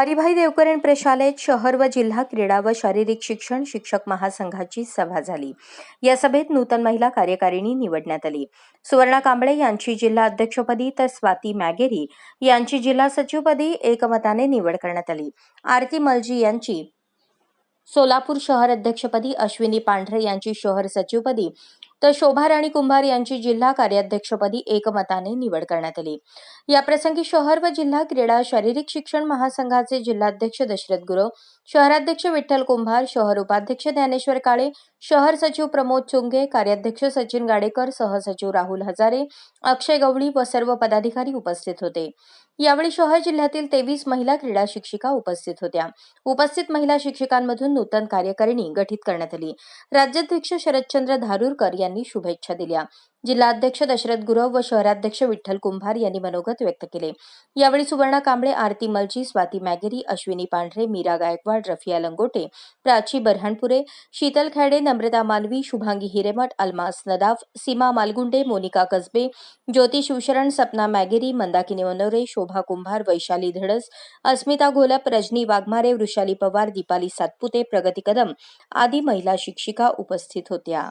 हरिभाई देवकरण प्रशालेत शहर व जिल्हा क्रीडा व शारीरिक शिक्षण शिक्षक महासंघाची सभा झाली. या सभेत नूतन महिला कार्यकारिणी निवडण्यात आली. सुवर्णा कांबळे यांची जिल्हा अध्यक्षपदी तर स्वाती मॅगेरी यांची जिल्हा सचिवपदी एकमताने निवड करण्यात आली. आरती मलजी यांची सोलापूर शहर अध्यक्षपदी अश्विनी पांढरे यांची शहर सचिवपदी तर शोभा राणी कुंभार यांची जिल्हा कार्याध्यक्षपदी एकमताने निवड करण्यात आली. याप्रसंगी शहर व जिल्हा क्रीडा शारीरिक शिक्षण महासंघाचे जिल्हाध्यक्ष दशरथ गुरव शहराध्यक्ष विठ्ठल कुंभार शहर उपाध्यक्ष ज्ञानेश्वर काळे शहर सचिव प्रमोद चुंगे कार्याध्यक्ष सचिन गाडेकर सहसचिव राहुल हजारे अक्षय गवळी व सर्व पदाधिकारी उपस्थित होते. यावेळी शहर जिल्ह्यातील तेवीस महिला क्रीडा शिक्षिका उपस्थित होत्या. उपस्थित महिला शिक्षिकांमधून नूतन कार्यकारिणी गठीत करण्यात आली. राज्याध्यक्ष शरदचंद्र धारूरकर यांनी शुभेच्छा दिल्या. जिल्हाध्यक्ष दशरथ गुरव व शहराध्यक्ष विठ्ठल कुंभार यांनी मनोगत व्यक्त केले. यावेळी सुवर्णा कांबळे आरती मलजी स्वाती मॅगेरी अश्विनी पांढरे मीरा गायकवाड रफिया लंगोटे प्राची बऱ्हाणपुरे शीतल खैडे नम्रता मानवी शुभांगी हिरेमठ अल्मास नदाफ सीमा मालगुंडे मोनिका कसबे ज्योती शिवशरण सपना मॅगेरी मंदाकिनी मनोरे शोभा कुंभार वैशाली धडस अस्मिता घोलप रजनी वाघमारे वृषाली पवार दीपाली सातपुते प्रगती कदम आदी महिला शिक्षिका उपस्थित होत्या.